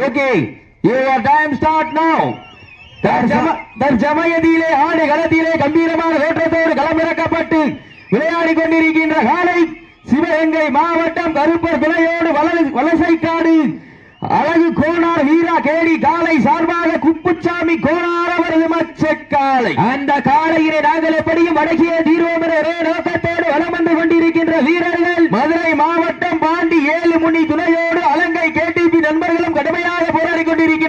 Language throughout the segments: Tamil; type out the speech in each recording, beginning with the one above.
ஓகே யுவர் டைம் ஸ்டார்ட் நவ தற்சமயத்திலே ஆடு களத்திலே கம்பீரமான தோற்றத்தோடு களமிறக்கப்பட்டு விளையாடி கொண்டிருக்கின்ற காலை சிவகங்கை மாவட்டம் கருப்பர் துணையோடு வலசைக்காடு. அழகு கோனார் வீரா கேடி காலை சார்பாக குப்புச்சாமி கோனார் அவரது மச்சக்காலை. அந்த காலையினை நாங்கள் எப்படியும் அடக்கிய தீர்வோம் என்ற ஒரே நோக்கத்தோடு வலம் வந்து கொண்டிருக்கின்ற வீரர்கள். மதுரை மாவட்டம் பாண்டி ஏழு முனி துணையோடு அலங்கை கேடிபி நண்பர்களும்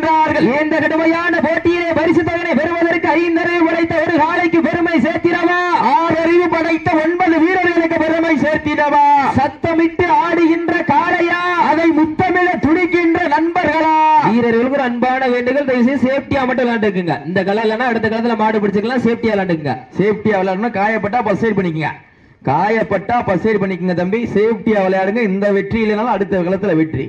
கொண்டிருக்கின்றார்கள் இந்த கடுமையான போட்டியிலே பரிசு தொகை பெறுவதற்கு ஐந்தறிவு படைத்த ஒரு காலைக்கு பெருமை சேர்த்திடவா? ஆறு அறிவு படைத்த ஒன்பது வீரர்களுக்கு பெருமை சேர்த்திடவா? சத்தமிட்டு ஆடுகின்ற காளையா? அதை முத்தமிழ துடிக்கின்ற நண்பர்களா? வீரர்களுக்கு ஒரு அன்பான வேண்டுகள் தயவு செய்து சேஃப்டியா மட்டும் விளையாண்டுக்குங்க. இந்த கலை இல்லைன்னா அடுத்த காலத்துல மாடு பிடிச்சிக்கலாம் சேஃப்டியா விளையாண்டுக்குங்க. சேஃப்டியா விளையாடணும் காயப்பட்டா பஸ் சைடு பண்ணிக்கங்க. காயப்பட்டா பஸ் சைடு பண்ணிக்கங்க தம்பி. சேஃப்டியா விளையாடுங்க. இந்த வெற்றி இல்லைனாலும் அடுத்த களத்துல வெற்றி.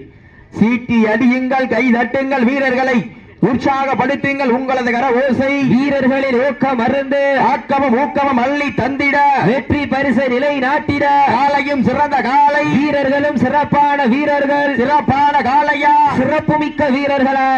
சீட்டி அடியுங்கள் கை தட்டுங்கள் வீரர்களை. உற்சாகப்படுத்துங்கள் உங்களது கர ஓசை வீரர்களின் ஊக்கம் மருந்து ஆக்கமும் ஊக்கமும் அள்ளி தந்திட. வெற்றி பரிசை நிலை நாட்டிட காலையும் சிறந்த காலை. வீரர்களும் சிறப்பான வீரர்கள். சிறப்பான காளையா சிறப்பு மிக்க வீரர்களா.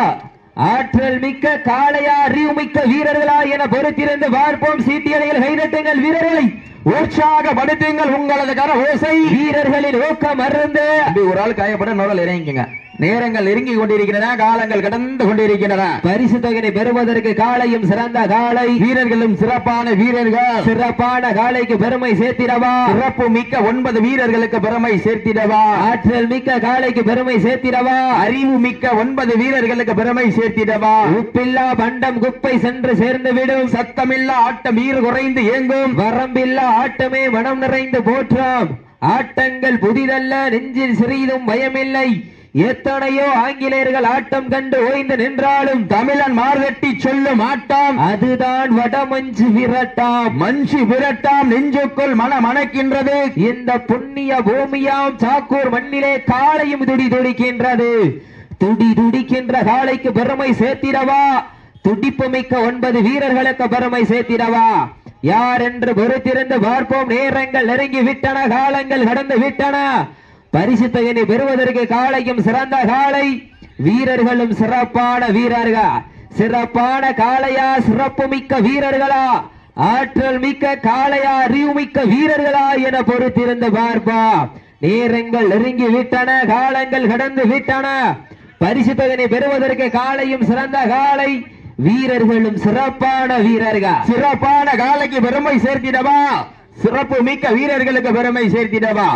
ஆற்றல் மிக்க காளையா அறிவு மிக்க வீரர்களா என பொறுத்திருந்து பார்ப்போம். சீட்டியலையில் கைதட்டுங்கள் வீரர்களை. உற்சாகப்படுத்துங்கள் உங்களது கர ஓசை வீரர்களின் ஊக்கம் மருந்து ஒரு ஆள் காயப்பட நோடல் இறங்கிக்கங்க. நேரங்கள் நெருங்கி கொண்டிருக்கின்றன காலங்கள் கடந்து கொண்டிருக்கின்றன. பரிசு தொகையை பெறுவதற்கு காலையும் சிறந்த காலை வீரர்களும் சிறப்பான வீரர்கள். சிறப்பான காலைக்கு பெருமை சேர்த்திடவா? சிறப்பு மிக்க ஒன்பது வீரர்களுக்கு பெருமை சேர்த்திடவா? ஆற்றல் மிக்க காலைக்கு பெருமை சேர்த்திடவா? அறிவு மிக்க ஒன்பது வீரர்களுக்கு பெருமை சேர்த்திடவா? உப்பில்லா பண்டம் குப்பை சென்று சேர்ந்து விடும் சத்தமில்லா ஆட்டம் வீறு குறைந்து இயங்கும் வரம்பில்லா ஆட்டமே மனம் நிறைந்து போற்றாம். ஆட்டங்கள் புதிதல்ல நெஞ்சில் சிறிதும் பயமில்லை. எத்தனையோ ஆங்கிலேயர்கள் ஆட்டம் கண்டு ஓய்ந்து நின்றாலும் தமிழன் மார்வெட்டி சொல்லும் ஆட்டம் அதுதான் வடமஞ்சு விரட்டாம். மஞ்சு விரட்டாம் நெஞ்சுக்குள் மனம் அணைக்கின்றது இந்த புண்ணிய பூமியாம் சாக்கூர் மண்ணிலே காளையும் துடி துடிக்கின்றது. துடி துடிக்கின்ற காளைக்கு பெருமை சேர்த்திடவா? துடிப்பு மிக்க ஒன்பது வீரர்களுக்கு பெருமை சேர்த்திடவா? யார் என்று பொறுத்திருந்து பார்ப்போம். நேரங்கள் நெருங்கி விட்டன காலங்கள் கடந்து விட்டன. பரிசுத்தகனை பெறுவதற்கு காளையும் சிறந்த காளை வீரர்களும் சிறப்பான வீரர்கள்? சிறப்பான காளையா? சிறப்பு மிக்க வீரர்களா? ஆற்றல் மிக்க காளையா? அறிவு மிக்க வீரர்களா? என பொறுத்திருந்து பார்ப்பா நேரங்கள் நெருங்கி விட்டன காலங்கள் கடந்து விட்டன. பரிசுத்தகனை பெறுவதற்கு காளையும் சிறந்த காளை வீரர்களும் சிறப்பான வீரர்கள்? சிறப்பான காலைக்கு பெருமை சேர்த்திடவா? சிறப்பு மிக்க வீரர்களுக்கு பெருமை சேர்த்திடவா?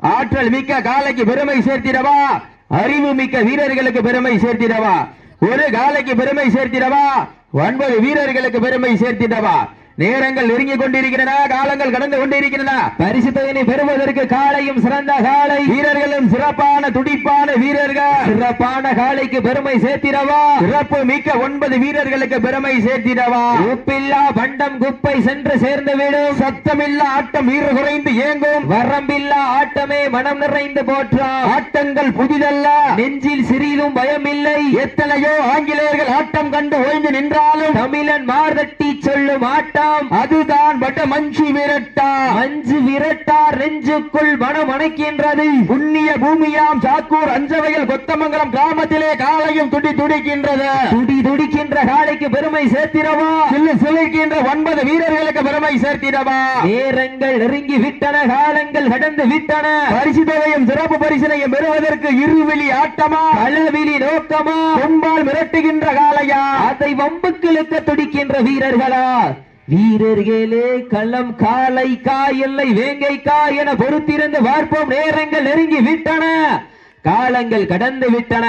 ஆற்றல் மிக்க காலைக்கு பெருமை சேர்த்திடவா? அறிவு மிக்க வீரர்களுக்கு பெருமை சேர்த்திடவா? ஒரு காலைக்கு பெருமை சேர்த்திடவா? ஒன்பது வீரர்களுக்கு பெருமை சேர்த்திடவா? நேரங்கள் நெருங்கி கொண்டிருக்கிறதா? காலங்கள் கடந்து கொண்டிருக்கின்றன பரிசு தொகையை பெறுவதற்கு காலையும் சிறந்த காலை வீரர்களும் சிறப்பான துடிப்பான வீரர்கள். சிறப்பான காலைக்கு பெருமை சேர்த்திடவா? சிறப்பு மிக்க ஒன்பது வீரர்களுக்கு பெருமை சேர்த்திடவா? உப்பில்லா பண்டம் குப்பை சென்று சேர்ந்து விடும். சத்தமில்லா ஆட்டம் வீர குறைந்து ஏங்கும் வரம்பில்லா ஆட்டமே மனம் நிறைந்து போற்றா. ஆட்டங்கள் புதிதல்ல. நெஞ்சில் சிறிதும் பயமில்லை. எத்தனையோ ஆங்கிலேயர்கள் ஆட்டம் கண்டு ஓய்ந்து நின்றாலும் தமிழன் மார்தட்டி சொல்லும் ஆட்டம் அதுதான் வட்ட மஞ்சு விரட்டா. மஞ்சு விரட்டா நெஞ்சுக்குள் மனம் அணைக்கின்றது. புண்ணிய பூமியாம் சாக்கூர் அஞ்சவையில் கொத்தமங்கலம் கிராமத்திலே காலையும் துடி துடிக்கின்றது. துடி துடிக்கின்ற காலைக்கு பெருமை சேர்த்திடவா? சில்லு சிலிர்க்கின்ற ஒன்பது வீரர்களுக்கு பெருமை சேர்த்திடவா? நேரங்கள் நெருங்கி விட்டன காலங்கள் கடந்து விட்டன. பரிசு தொகையும் சிறப்பு பரிசினையும் பெறுவதற்கு இருவிழி ஆட்டமா? அளவிலி நோக்கமா? கொம்பால் மிரட்டுகின்ற காளையா? அதை வம்புக்கு இழுக்க துடிக்கின்ற வீரர்களா? வீரர்களே களம் காலை கா இல்லை வேங்கை கா என பொறுத்திருந்து பார்ப்போம். நேரங்கள் நெருங்கி விட்டன. காலங்கள் கடந்து விட்டன.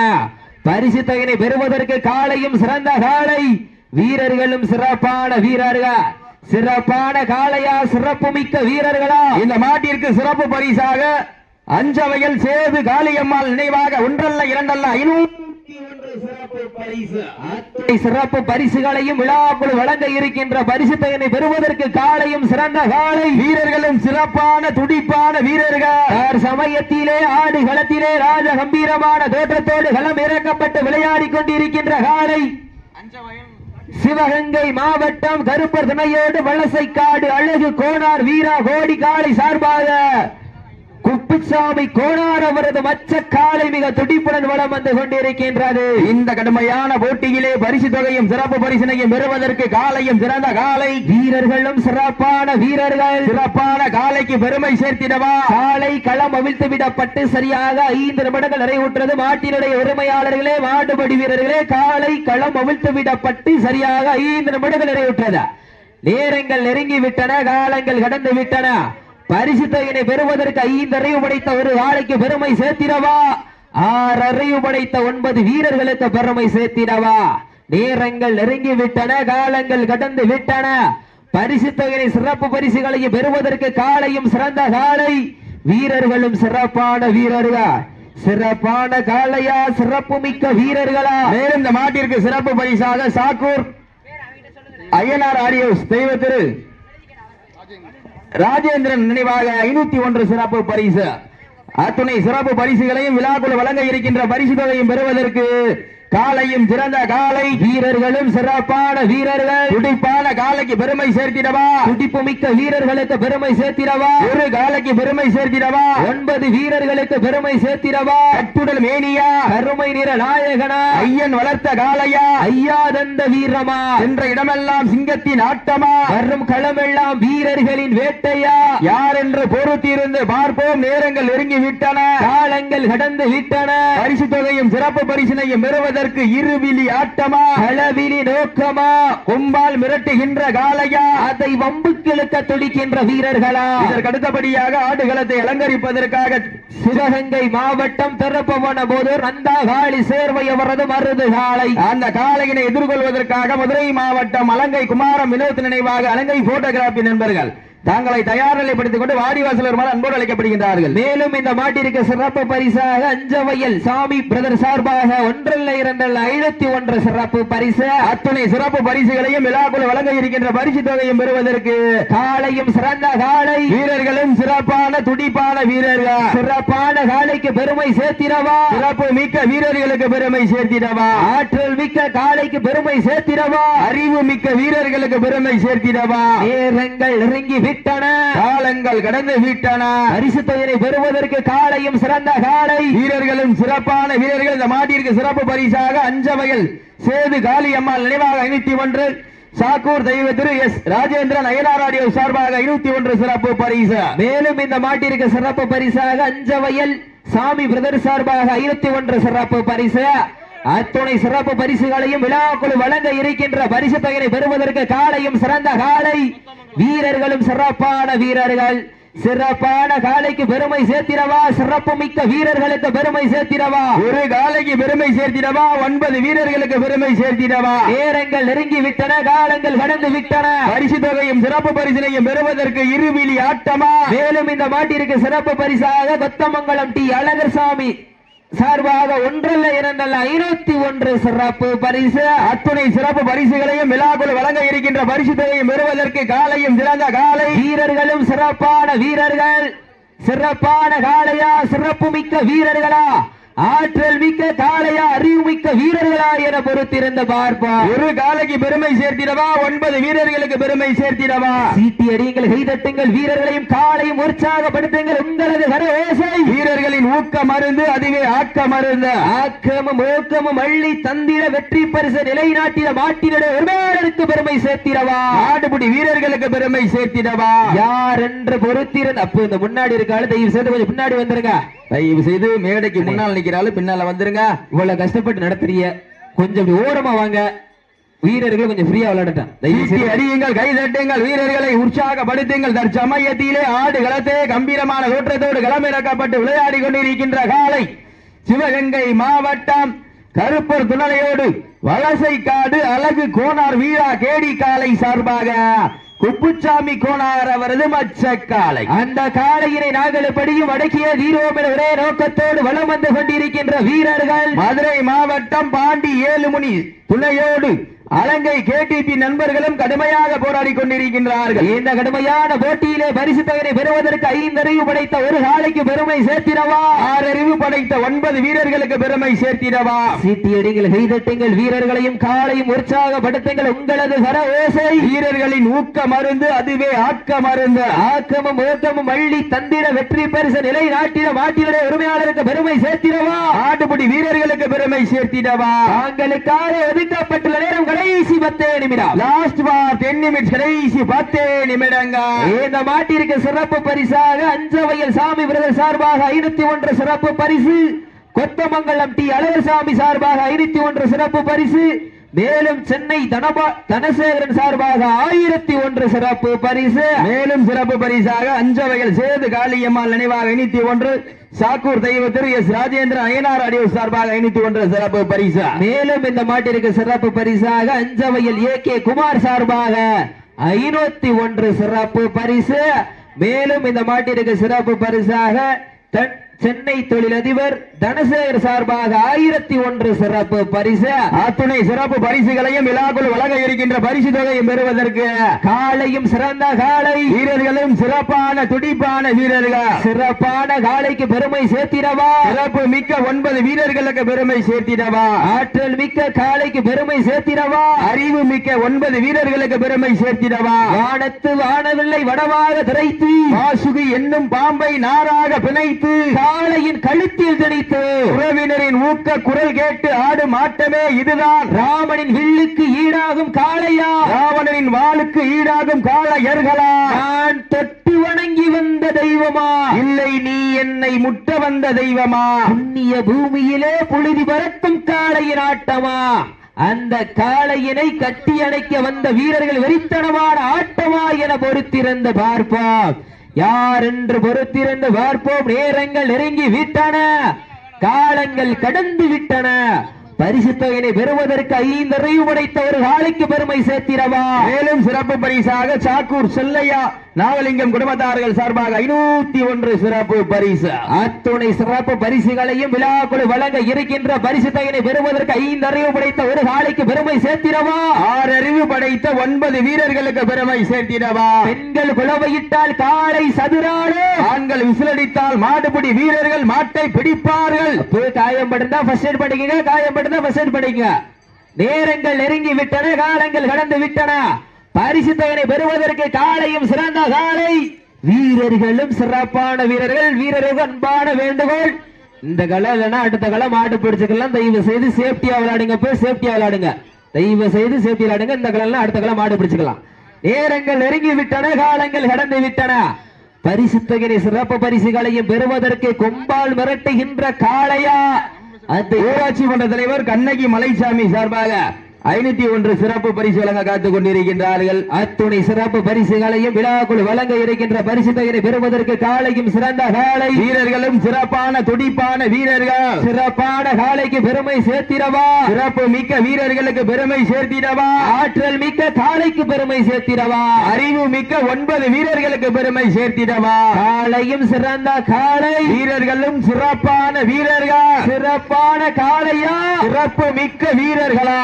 பரிசு தகனை பெறுவதற்கு காலையும் சிறந்த காலை வீரர்களும் சிறப்பான வீரர்கள். சிறப்பான காளையா சிறப்பு மிக்க வீரர்களா? இந்த மாட்டிற்கு சிறப்பு பரிசாக அஞ்சவையில் சேது காளியம்மாள் நினைவாக ஒன்றல்ல இரண்டல்ல ஐநூறு அத்தனை சிறப்பு பரிசுகளையும் விழாக்குள் வழங்க இருக்கின்ற பரிசு தகனை பெறுவதற்கு காலையும் சிறந்த காலை வீரர்களும் சிறப்பான துடிப்பான வீரர்கள். சமயத்திலே ஆடு களத்திலே ராஜ கம்பீரமான தோற்றத்தோடு களம் இறக்கப்பட்டு விளையாடி கொண்டிருக்கின்ற காலை சிவகங்கை மாவட்டம் கருப்பர் துணையோடு வலசைக்காடு அழகு கோனார் வீரா கோடி காலை சார்பாக குப்புசாமி கோணார் அவரது மச்ச காலை மிக துடிப்புடன் வளம் வந்து கொண்டிருக்கின்றது. இந்த கடுமையான போட்டியிலே பரிசு தொகையும் சிறப்பு பரிசினையும் பெறுவதற்கு காலையும் சிறந்த காலை. வீரர்களும் சிறப்பான வீரர்கள். சிறப்பான காலைக்கு பெருமை சேர்த்திடவா? காலை களம் அவிழ்த்து விடப்பட்டு சரியாக ஐந்து நிமிடங்கள் நிறைவுற்றது. மாட்டினுடைய உரிமையாளர்களே மாடுபடி வீரர்களே காலை களம் அவிழ்த்து விடப்பட்டு சரியாக ஐந்து நிமிடங்கள் நிறைவுற்றது. நேரங்கள் நெருங்கி விட்டன காலங்கள் கடந்து விட்டன. பரிசு பெறுவதற்கு ஐந்து அறிவு படைத்த ஒரு வாழைக்கு பெருமை சேர்த்திடவா? ஆறு அறிவு படைத்த ஒன்பது வீரர்களுக்கு பெருமை சேர்த்திடவா? நேரங்கள் நெருங்கி விட்டன காலங்கள் கடந்து விட்டன. பரிசு சிறப்பு பரிசுகளையும் பெறுவதற்கு காலையும் சிறந்த காலை. வீரர்களும் சிறப்பான வீரர்கள்? சிறப்பான காளையா சிறப்பு மிக்க வீரர்களா? மேலும் இந்த மாட்டிற்கு சிறப்பு பரிசாக சாக்கூர். ஐயனார் ஆடியோஸ் தெய்வ திரு. ராஜேந்திரன் நினைவாக ஐநூத்தி ஒன்று சிறப்பு பரிசு. அத்துணை சிறப்பு பரிசுகளையும் விழாக்குள் வழங்க இருக்கின்ற பரிசு தொகையும் பெறுவதற்கு காலையும் சிறந்த காலை. வீரர்களும் சிறப்பான வீரர்கள். துடிப்பான காலைக்கு பெருமை சேர்த்திடவா? துடிப்பு மிக்க வீரர்களுக்கு பெருமை சேர்த்திடவா? ஒரு காலைக்கு பெருமை சேர்த்திடவா? ஒன்பது வீரர்களுக்கு பெருமை சேர்த்திடவா? கட்டுடல் மேனியா? கருமை நிற நாயகனா? ஐயன் வளர்த்த காளையா? ஐயா தந்த வீரமா? என்ற இடமெல்லாம் சிங்கத்தின் ஆட்டமா? வரும் களமெல்லாம் வீரர்களின் வேட்டையா? யார் என்று பொறுத்திருந்து பார்ப்போம். நேரங்கள் நெருங்கி விட்டன காலங்கள் கடந்து விட்டன. பரிசு தொகையும் சிறப்பு பரிசினையும் பெறுவதற்கு இருவிழி ஆட்டமா? களவிலி நோக்கமா? கொம்பால் மிரட்டுகின்ற காளையா? அதை வம்புக்கிழுக்க துடிக்கின்ற வீரர்களா? இதற்கு அடுத்தபடியாக ஆடுகளத்தை அலங்கரிப்பதற்காக சிவகங்கை மாவட்டம் திறப்பவன போது ரந்தாகாளி சேர்வை அவரது மருது காலை அந்த காளையினை எதிர்கொள்வதற்காக மதுரை மாவட்டம் அலங்கை குமாரம் வினோத் நினைவாக அலங்கை போட்டோகிராபி நண்பர்கள் தங்களை தயார் நிலைப்படுத்திக் கொண்டு வாடிவாசல் வருமாறு அன்போடு அழைக்கப்படுகின்றார்கள். மேலும் இந்த மாட்டிற்கு சிறப்பு பரிசாக அஞ்சவையல் சாமி பிரதர் சார்பாக ஒன்றல்ல இரண்டல்ல ஐநூத்தி ஒன்று சிறப்பு பரிசு. அத்துணை சிறப்பு பரிசுகளையும் விழாக்குள் வழங்க இருக்கின்ற பரிசு தொகையும் பெறுவதற்கு காலையும் சிறந்த காலை வீரர்களும் சிறப்பான துடிப்பான வீரர்கள். சிறப்பான காலைக்கு பெருமை சேர்த்திடவா? சிறப்பு மிக்க வீரர்களுக்கு பெருமை சேர்த்திடவா? ஆற்றல் மிக்க காலைக்கு பெருமை சேர்த்திடவா? அறிவு மிக்க வீரர்களுக்கு பெருமை சேர்த்திடவா? நேரங்கள் நெருங்கி விட்டன. காலங்கள் கடந்து விட்டன. பரிசு தொகையை பெறுவதற்கு காலையும் சிறந்த காலை வீரர்களும் சிறப்பான வீரர்கள். இந்த மாட்டிற்கு சிறப்பு பரிசாக அஞ்சவையில் சேது காளியம்மாள் நினைவாக ஐநூத்தி ஒன்று சாக்கூர் தெய்வ திரு எஸ் ராஜேந்திரன் அயனாராடியோ சார்பாக ஐநூத்தி ஒன்று சிறப்பு பரிசு. மேலும் இந்த மாட்டிற்கு சிறப்பு பரிசாக அஞ்சவையல் சாமி பிரதர் சார்பாக ஐநூத்தி ஒன்று சிறப்பு பரிசு. அத்துணை சிறப்பு பரிசுகளையும் விழாக்குழு வழங்க இருக்கின்ற பரிசு தொகையை பெறுவதற்கு காலையும் சிறந்த காலை. வீரர்களும் சிறப்பான வீரர்கள். சிறப்பான காலைக்கு பெருமை சேர்த்திடவா? சிறப்பு மிக்க வீரர்களுக்கு பெருமை சேர்த்திடவா? ஒரு காலைக்கு பெருமை சேர்த்திடவா? ஒன்பது வீரர்களுக்கு பெருமை சேர்த்திடவா? நேரங்கள் நெருங்கி விட்டன காலங்கள் கடந்து விட்டன. பரிசு தொகையும் சிறப்பு பரிசினையும் பெறுவதற்கு இருவிழி ஆட்டமா? மேலும் இந்த மாட்டிற்கு சிறப்பு பரிசாக கொத்தமங்கலம் டி. அழகர்சாமி. சார்பாக ஒன்றல்ல இரண்டல்ல ஐநூத்தி ஒன்று சிறப்பு பரிசு. அத்துணை சிறப்பு பரிசுகளையும் விழாக்குள் வழங்க இருக்கின்ற பரிசு தொகையும் பெறுவதற்கு காலையும் சிறந்த காலை. வீரர்களும் சிறப்பான வீரர்கள். சிறப்பான காலையா சிறப்பு மிக்க வீரர்களா? ஆற்றல் மிக்க காளையா அறிவு மிக்க வீரர்களா என பொறுத்திருந்து பார்ப்போம் ஒரு காலைக்கு பெருமை சேர்த்திடவா? ஒன்பது வீரர்களுக்கு பெருமை சேர்த்திடவா? சீட்டி அடியுங்கள் கைதட்டுங்கள் வீரர்களையும் காலையும் உற்சாகப்படுத்துங்கள். உங்களது கரவேசை வீரர்களின் ஊக்க மருந்து அதுவே ஆக்க மருந்து. ஆக்கமும் ஊக்கமும் அள்ளி தந்திட வெற்றி பரிசு நிலைநாட்டிட மாட்டினுடைய ஒருவருக்கு பெருமை சேர்த்திடவா. ஆடுபுடி வீரர்களுக்கு பெருமை சேர்த்திடவா? யார் என்று பொறுத்திருந்த அப்போ இந்த முன்னாடி இருக்கால தயவு செய்து கொஞ்சம் பின்னாடி வந்துருங்க. தயவு செய்து மேடைக்கு முன்னால் நிக்கிறாள் பின்னால வந்துருங்க. இவ்வளவு கஷ்டப்பட்டு நடத்துறீங்க. கொஞ்சம் ஓரமா வாங்க. வீரர்கள் கொஞ்சம் ஃப்ரீயா செய்து. அடியுங்கள் கை தட்டுங்கள் வீரர்களை உற்சாகப்படுத்துங்கள். தற்சமயத்திலே ஆடு களத்தே கம்பீரமான தோற்றத்தோடு களமிறக்கப்பட்டு விளையாடி கொண்டிருக்கின்ற காலை சிவகங்கை மாவட்டம் கருப்பர் துணையோடு வலசை காடு அழகு கோனார் வீரா கேடி காலை சார்பாக குப்புச்சாமி கோனார் அவரது மச்ச காலை அந்த காளையினை நாங்கள் படியும் அடக்கிய தீரோம் என ஒரே நோக்கத்தோடு வலம் வந்து கொண்டிருக்கின்ற வீரர்கள் மதுரை மாவட்டம் பாண்டி ஏழுமணி துணையோடு அலங்கை கேடிபி நண்பர்களும் கடுமையாக போராடி கொண்டிருக்கின்றார்கள். இந்த கடுமையான போட்டியிலே பரிசு தொகையை பெறுவதற்கு ஐந்தறிவு படைத்த ஒரு காலைக்கு பெருமை சேர்த்திடவா? ஆறறிவு படைத்த ஒன்பது வீரர்களுக்கு பெருமை சேர்த்திடவா? சீட்டியடிகள் செய்தட்டுங்கள் வீரர்களையும் காலையும் உற்சாகப்படுத்துங்கள் உங்களது சர ஓசை. வீரர்களின் ஊக்க மருந்து அதுவே ஆக்க மருந்து. ஆக்கமும் ஊக்கமும் அள்ளி தந்திட வெற்றி பரிசு நிலை நாட்டிட மாட்டினுடைய உரிமையாளருக்கு பெருமை சேர்த்திடவா? ஆட்டுப்படி வீரர்களுக்கு பெருமை சேர்த்திடவா? தாங்களுக்காக ஒதுக்கப்பட்டுள்ள நேரம் கடைசி பத்தே நிமிடம். லாஸ்ட் பார் டென் நிமிட்ஸ் கடைசி பத்தே நிமிடங்கள் இந்த மாட்டிற்கு சிறப்பு பரிசாக அஞ்சவையல் சாமி பிரதர் சார்பாக ஐநூத்தி ஒன்று சிறப்பு பரிசு. கொத்தமங்கலம் டி அழகர்சாமி சார்பாக ஐநூத்தி ஒன்று சிறப்பு பரிசு. மேலும் சென்னை தனபா தனசேகரன் சார்பாக ஆயிரத்தி ஒன்று சிறப்பு பரிசு. மேலும் சிறப்பு பரிசாக அஞ்சவைகள் சேது காளியம்மாள் நினைவாக ஐநூத்தி ஒன்று. சாக்கூர் தெய்வ திரு எஸ் ராஜேந்திர அயனார் அடியூர் சார்பாக ஐநூத்தி ஒன்று சிறப்பு பரிசு. மேலும் இந்த மாட்டிற்கு சிறப்பு பரிசாக அஞ்சவையில் ஏ கே குமார் சார்பாக ஐநூத்தி ஒன்று சிறப்பு பரிசு. மேலும் இந்த மாட்டிற்கு சிறப்பு பரிசாக தன்- சென்னை தொழிலதிபர் தனசேகர் சார்பாக ஆயிரத்தி ஒன்று சிறப்பு பரிசு. அத்துணை சிறப்பு பரிசுகளையும் விழாக்குள் வழங்க இருக்கின்ற பரிசு தொகையும் பெறுவதற்கு காலையும் சிறந்த காலை. வீரர்களும் சிறப்பான துடிப்பான வீரர்கள். சிறப்பான காலைக்கு பெருமை சேர்த்திடவா? சிறப்பு மிக்க ஒன்பது வீரர்களுக்கு பெருமை சேர்த்திடவா? ஆற்றல் மிக்க காலைக்கு பெருமை சேர்த்திடவா? அறிவு மிக்க ஒன்பது வீரர்களுக்கு பெருமை சேர்த்திடவா? வானத்து வானவில்லை வடமாக திரைத்து. வாசுகி என்னும் பாம்பை நாராக பிணைத்து. காளையின் கழுத்தில் திணித்து உறவினரின் ஊக்க குரல் கேட்டு ஆடும் ஆட்டமே இதுதான். ராமனின் வில்லுக்கு ஈடாகும் காளையா? ராவணனின் வாளுக்கு ஈடாகும் காளையர்களா? நான் தொட்டு வணங்கி வந்த தெய்வமா? இல்லை நீ என்னை முட்ட வந்த தெய்வமா? புண்ணிய பூமியிலே புழுதி பறக்கும் காளையின் ஆட்டமா? அந்த காளையினை கட்டி அணைக்க வந்த வீரர்கள் வெறித்தனமான ஆட்டமா என பொறுத்திருந்து பார்ப்போம். யார் என்று பொறுத்திருந்து பார்ப்போம். நேரங்கள் நெருங்கி விட்டன. காலங்கள் கடந்து விட்டன. பரிசு தொகையினை பெறுவதற்கு ஐந்தறிவு படைத்த ஒரு காலைக்கு பெருமை சேர்த்திடவா? மேலும் சிறப்பு பரிசாக சாக்கூர் செல்லையா நாகலிங்கம் குடும்பத்தார்கள் சார்பாக ஐநூத்தி ஒன்று சிறப்பு பரிசு. அத்துணை சிறப்பு பரிசுகளையும் விழாக்குழு வழங்க இருக்கின்ற பரிசு தொகையினை பெறுவதற்கு ஐந்தறிவு படைத்த ஒரு காலைக்கு பெருமை சேர்த்திடவா? ஆறு அறிவு படைத்த ஒன்பது வீரர்களுக்கு பெருமை சேர்த்திடவா? பெண்கள் குளவையிட்டால் காலை சதுராடு ஆண்கள் விசிலடித்தால் மாடுபிடி வீரர்கள் மாட்டை பிடிப்பார்கள். போய் காயம் படுந்தா ஃபர்ஸ்ட் எய்ட் பண்ணிக்கங்க காயம் படுந்தா ஃபர்ஸ்ட் எய்ட் பண்ணிக்கங்க நேரங்கள் நெருங்கி விட்டன காலங்கள் கடந்து விட்டன. பரிசு பெறுவதற்கு காலையும் சிறந்த காலை. வீரர்களும் சிறப்பான வீரர்கள் வீரருக்கு அன்பான வேண்டுகோள். இந்த களம் இல்லைன்னா அடுத்த களம் மாட்டு பிடிச்சுக்கலாம். தயவு செய்து சேஃப்டியா விளையாடுங்க போய் சேஃப்டியா விளையாடுங்க. தயவு செய்து சேஃப்டி விளையாடுங்க. இந்த களம்லாம் அடுத்த களம் மாடு பிடிச்சுக்கலாம். நேரங்கள் நெருங்கி விட்டன காலங்கள் கடந்து விட்டன. பரிசுத்தகனை சிறப்பு பரிசுகளையும் பெறுவதற்கு கொம்பால் மிரட்டுகின்ற காளையா? அந்த ஊராட்சி மன்ற தலைவர் கண்ணகி மலைசாமி சார்பாக ஐநூத்தி ஒன்று சிறப்பு பரிசு வழங்க காத்துக் கொண்டிருக்கின்றார்கள். அத்துணை சிறப்பு பரிசுகளையும் விழாக்குள் வழங்க இருக்கின்ற பரிசு தொகையை பெறுவதற்கு காலையும் சிறந்த காளை வீரர்களும் சிறப்பான துடிப்பான வீரர்கள். சிறப்பான காளைக்கு பெருமை சேர்த்திடவா? சிறப்பு மிக்க வீரர்களுக்கு பெருமை சேர்த்திடவா? ஆற்றல் மிக்க காளைக்கு பெருமை சேர்த்திடவா? அறிவு மிக்க ஒன்பது வீரர்களுக்கு பெருமை சேர்த்திடவா? காலையும் சிறந்த காலை. வீரர்களும் சிறப்பான வீரர்கள். சிறப்பான காளையா சிறப்பு மிக்க வீரர்களா?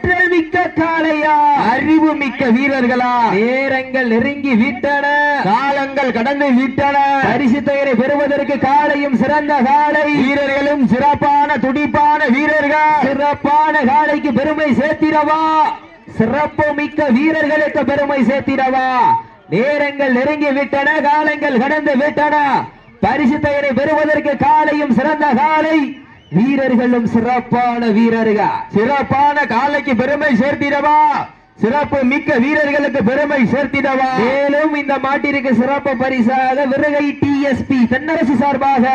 ஆற்றல் மிக்க காளையா? அறிவு மிக்க வீரர்களா? நேரங்கள் நெருங்கி விட்டன. காலங்கள் கடந்து விட்டன. பரிசு தொகையை பெறுவதற்கு காளையும் சிறந்த காளை. வீரர்களும் சிறப்பான துடிப்பான வீரர்கள். சிறப்பான காளைக்கு பெருமை சேர்த்திடவா? சிறப்பு மிக்க வீரர்களுக்கு பெருமை சேர்த்திடவா? நேரங்கள் நெருங்கி விட்டன காலங்கள் கடந்து விட்டன. பரிசு தொகையை பெறுவதற்கு காளையும் சிறந்த காளை. வீரர்களும் சிறப்பான வீரர்கள். சிறப்பான காலைக்கு பெருமை சேர்த்திடவா? சிறப்பு மிக்க வீரர்களுக்கு பெருமை சேர்த்திடவா? மேலும் இந்த மாட்டிற்கு சிறப்பு பரிசாக விருகை டிஎஸ்பி தென்னரசு சார்பாக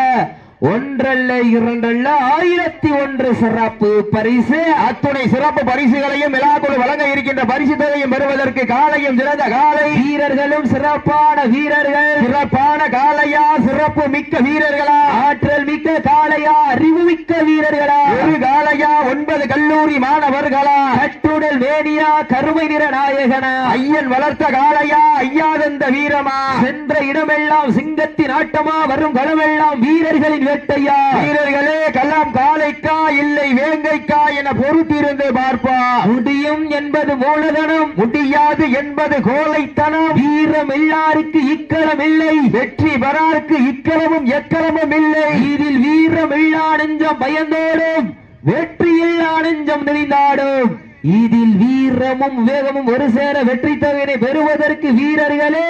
ஒன்றல்ல இரண்டல்ல ஆயிரத்தி ஒன்று சிறப்பு பரிசு. அத்துணை சிறப்பு பரிசுகளையும் விழாக்குழு வழங்க இருக்கின்ற பரிசு தொகையும் பெறுவதற்கு காலையும் சிறந்த காலை. வீரர்களும் சிறப்பான வீரர்கள். சிறப்பான காலையா? சிறப்பு மிக்க வீரர்களா? ஆற்றல் மிக்க காளையா அறிவு மிக்க வீரர்களா? ஒரு காலையா? ஒன்பது கல்லூரி மாணவர்களா? கட்டுடல் வேணியா கருமை நிற நாயகனா? ஐயன் வளர்த்த காலையா? ஐயாதந்த வீரமா? சென்ற இடமெல்லாம் சிங்கத்தின் ஆட்டமா? வரும் களமெல்லாம் வீரர்களின் வேட்டையா வீரர்களே களம் காளைக்கா இல்லை வேங்கைக்கா என பொறுத்திருந்து பார்ப்பா. முடியும் என்பது மூலதனம். முடியாது என்பது கோழைத்தனம். வீரம் எல்லாருக்கு இக்கலம் இல்லை வெற்றி பெறாருக்கு இக்கலமும் எக்கலமும் இல்லை. இதில் வீரம் இல்லா நெஞ்சம் பயந்தோடும். வெற்றியில் நெஞ்சம் நிறைந்தாடும் இதில் வீரமும் வேகமும் ஒரு சேர வெற்றி தொகையினை பெறுவதற்கு வீரர்களே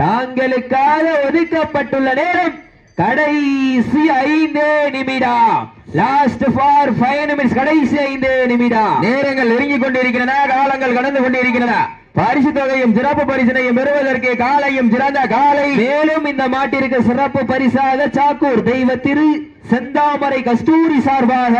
தாங்களுக்காக ஒதுக்கப்பட்டுள்ள நேரம் கடைசி ஐந்தே நிமிடம். லாஸ்ட் ஃபார் ஃபைவ் நிமிட்ஸ் கடைசி ஐந்தே நிமிடம். நேரங்கள் நெருங்கிக் கொண்டிருக்கின்றன காலங்கள் கடந்து கொண்டிருக்கின்றன. பரிசு தொகையும் சிறப்பு பரிசினையும் பெறுவதற்கு காலையும் சிறந்த காலை. மேலும் இந்த மாட்டிற்கு சிறப்பு பரிசாக சாக்கூர் தெய்வ திரு செந்தாமரை கஸ்தூரி சார்பாக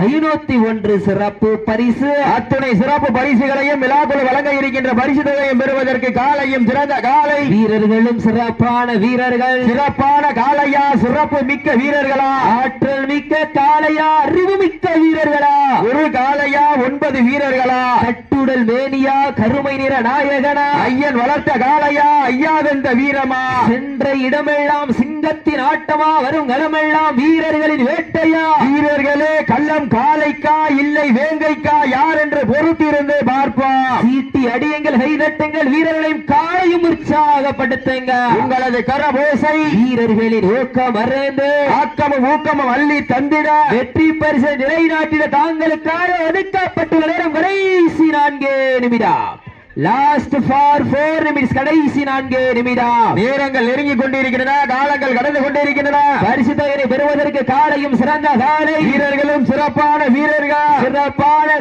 ஐநூத்தி ஒன்று சிறப்பு பரிசு. அத்துணை சிறப்பு பரிசுகளையும் விழாக்குழு வழங்க இருக்கின்ற பரிசு தொகையும் பெறுவதற்கு காலையும் சிறந்த காலை. வீரர்களும் சிறப்பான வீரர்கள். சிறப்பான காலையா சிறப்பு மிக்க வீரர்களா? ஆற்றல் மிக்க காளையா அறிவு மிக்க வீரர்களா? ஒரு காலையா ஒன்பது வீரர்களா? கட்டுடல் மேனியா கருமை நிற நாயகனா? ஐயன் வளர்த்த காலையா ஐயா வென்ற வீரமா? சென்ற இடமெல்லாம் சிங்கத்தின் ஆட்டமா வரும் களமெல்லாம் வீரர்களின் வேட்டையா? வீரர்களே கள்ளம் காலைக்கா இல்லை வேங்கைக்கா யார் என்று பொறுத்திருந்து பார்ப்போம். சீட்டி அடியுங்கள் கைதட்டுங்கள் வீரர்களையும் காலையும் உற்சாகப்படுத்துங்க. உங்களது கரபோசை வீரர்களின் ஊக்கம் மறைந்து ஆக்கமும் ஊக்கமும் அள்ளி தந்திட. வெற்றி பரிசை நிலைநாட்டிட தாங்களுக்காக ஒதுக்கப்பட்டுள்ள நேரம் கடைசி நான்கு நிமிடம். லாஸ்ட் ஃபார் ஃபோர் நிமிட்ஸ் கடைசி நான்கு நிமிடம். நேரங்கள் நெருங்கிக் கொண்டிருக்கின்றன காலங்கள் கடந்து கொண்டிருக்கின்றன. பரிசு தொகையை பெறுவதற்கு காலையும் சிறந்த காலை. வீரர்களும் சிறப்பான வீரர்கள். சிறப்பான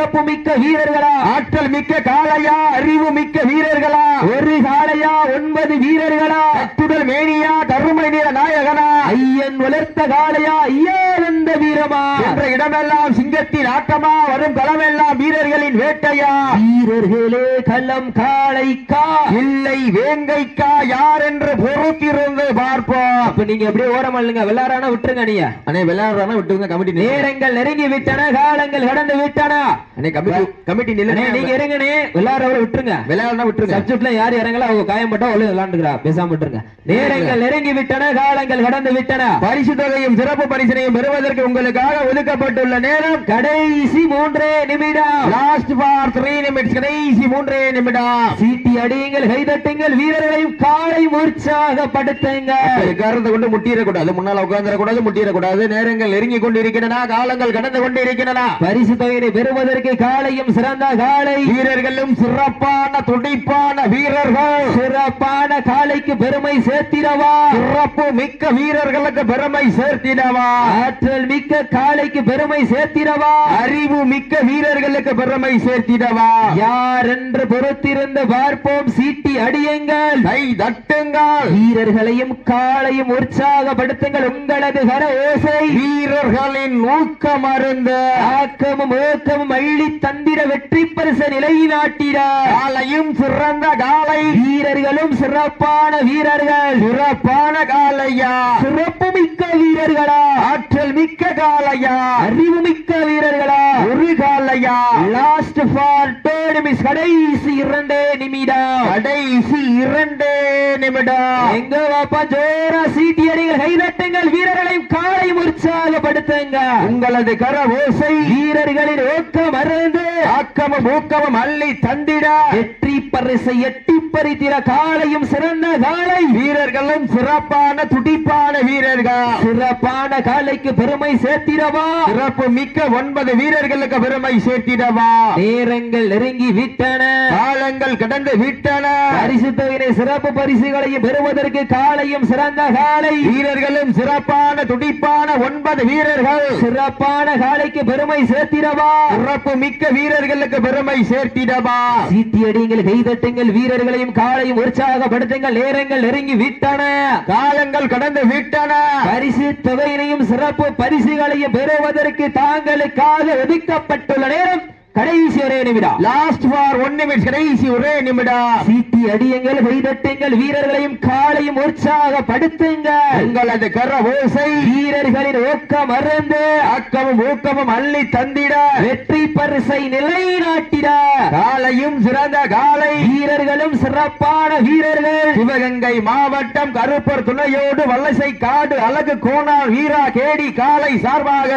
சிறப்பு மிக்க வீரர்களா? ஆற்றல் மிக்க காளையா? அறிவு மிக்க வீரர்களா? ஒரு காளையா? ஒன்பது வீரர்களா? கட்டுடல் மேனியா? கருமை நிற நாயகனா? ஐயன் வளர்த்த காளையா? ஐயா வந்த வீரமா? என்ற இடமெல்லாம் சிங்கத்தின் ஆட்டமா? வரும் களமெல்லாம் வீரர்களின் வேட்டையா? வீரர்களே களம் காளைக்கா? இல்லை வேங்கைக்கா. யார் என்று பொறுத்திருந்து பார்ப்போம். அப்ப நீங்க அப்படியே ஓரமா இல்லைங்க வெள்ளாரானா விட்டுருங்க நீங்க. அண்ணே விளையாடுறானா விட்டுங்க கமிட்டி நேரங்கள் நெருங்கி விட்டன காலங்கள் கடந்து விட்டன. கமிட்டி கமிட்டி அண்ணே, நில்லுங்க. நீங்க இறங்கனே விளையாடுறவரை விட்டுருங்க. விளையாடுனா விட்டுருங்க. சப்ஜெக்ட்ல யார் இறங்கல அவங்க காயம்பட்டா உள்ள விளையாண்டுக்கிறா. பேசாம விட்டுருங்க. நேரங்கள் நெருங்கி விட்டன காலங்கள் கடந்து விட்டன. பரிசு தொகையும் சிறப்பு பரிசினையும் பெறுவதற்கு உங்களுக்காக ஒதுக்கப்பட்டுள்ள நேரம் கடைசி மூன்றே நிமிடம். லாஸ்ட் ஃபார் த்ரீ நிமிட்ஸ் கடைசி மூன்றே நிமிடம். சீட்டி அடியுங்கள் கைதட்டுங்கள் வீரர்களையும் காலை உற்சாகப்படுத்துங்க உட்கார்ந்து கொண்டு முட்டிடக்கூடாது. முன்னால உட்கார்ந்துடக்கூடாது முட்டிடக்கூடாது. நேரங்கள் நெருங்கி கொண்டிருக்கின்றன காலங்கள் கடந்து கொண்டிருக்கின்றன. பரிசு தொகையை பெறுவதற்கு காலையும் சிறந்த காலை வீரர்களும் சிறப்பான துடிப்பான வீரர்கள். சிறப்பான காலைக்கு பெருமை சேர்த்திடவா? சிறப்பு மிக்க வீரர்களுக்கு பெருமை சேர்த்திடவா? ஆற்றல் மிக்க காலைக்கு பெருமை சேர்த்திடவா? அறிவு மிக்க வீரர்களுக்கு பெருமை சேர்த்திடவா? யார் என்று பொறுத்திருந்து பார்ப்போம். சீட்டி அடியுங்கள். கை தட்டுங்கள். வீரர்களையும் காலையும் உற்சாகப்படுத்துங்கள். உங்களது கர ஓசை. வீரர்களின் ஊக்கம் அருந்து ஆக்கமும் ஊக்கமும் அள்ளி தந்திட வெற்றி பரிசு நிலைநாட்டிட காலையும் சிறந்த காலை. வீரர்களும் சிறப்பான வீரர்கள். சிறப்பான காலையா. சிறப்பு மிக்க வீரர்களா. ஆற்றல் மிக்க காலையா. அறிவு மிக்க வீரர்களா. ஒரு காலையா. லாஸ்ட் ஃபார் டூ நிமிஷம் கடைசி இரண்டே நிமிடம். கடைசி இரண்டே நிமிடம். எங்க வாப்பா ஜோரா சீட்டி அடிகள் கைதட்டுங்கள். வீரர்களையும் காலையும் உற்சாகப்படுத்துங்க உங்களது கர ஓசை வீரர்களின் ஊக்கம் அருந்து ஆக்கமும் ஊக்கமும் அள்ளி தந்திட. வெற்றி பரிசை எட்டி பறித்திட காலையும் சிறந்த காலை. வீரர்களும் சிறப்பான துடிப்பான வீரர்கள். சிறப்பான காலைக்கு பெருமை சேர்த்திடவா. சிறப்பு மிக்க ஒன்பது வீரர்களுக்கு பெருமை சேர்த்திடவா. நேரங்கள் நெருங்கி விட்டன. காலங்கள் கடந்து விட்டன. பரிசு தொகையினை சிறப்பு பரிசுகளையும் பெறுவதற்கு காலையும் சிறந்த காலை. வீரர்களும் சிறப்பான துடிப்பான ஒன்பது வீரர்கள். சிறப்பான காலைக்கு பெருமை சேர்த்திடவா. சிறப்பு மிக்க வீரர்களுக்கு பெருமை. சேர்த்திடவா. சீட்டி அடிங்கள் கைதட்டுங்கள் வீரர்களையும் காலையும் உற்சாகப்படுத்துங்கள் நேரங்கள் நெருங்கி விட்டன. காலங்கள் கடந்து விட்டன. பரிசு தொகையினையும் சிறப்பு பரிசுகளையும் பெறுவதற்கு தாங்களுக்காக ஒதுக்கப்பட்டுள்ள நேரம் கடைசி ஒரே நிமிடம். லாஸ்ட் ஃபார் ஒன் நிமிஷம் கடைசி ஒரே நிமிடம். சீட்டி அடியுங்கள் கைதட்டுங்கள் வீரர்களையும் காலையும் உற்சாகப்படுத்துங்கள். உங்களது கர ஓசை வீரர்களின் ஊக்கம் அருந்து. ஆக்கமும் ஊக்கமும் அள்ளி தந்திட. வெற்றி பரிசை நிலைநாட்டிட. காலையும் சிறந்த காலை. வீரர்களும் சிறப்பான வீரர்கள். சிவகங்கை மாவட்டம் கருப்பர் துணையோடு வல்லசை காடு அழகு கோணார் வீரா கேடி காலை சார்பாக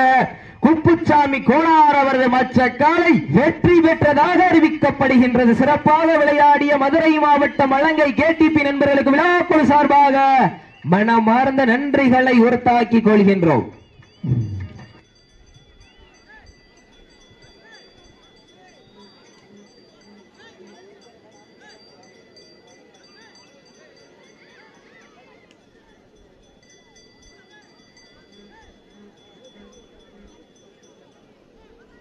குப்புச்சாமி கோணார் அவரது மச்சக்காலை காலை வெற்றி பெற்றதாக அறிவிக்கப்படுகின்றது. சிறப்பாக விளையாடிய மதுரை மாவட்டம் அலங்கை கேடிபி நண்பர்களுக்கு விழாக்குழு சார்பாக மனமார்ந்த நன்றிகளை உறுத்தாக்கிக் கொள்கின்றோம்.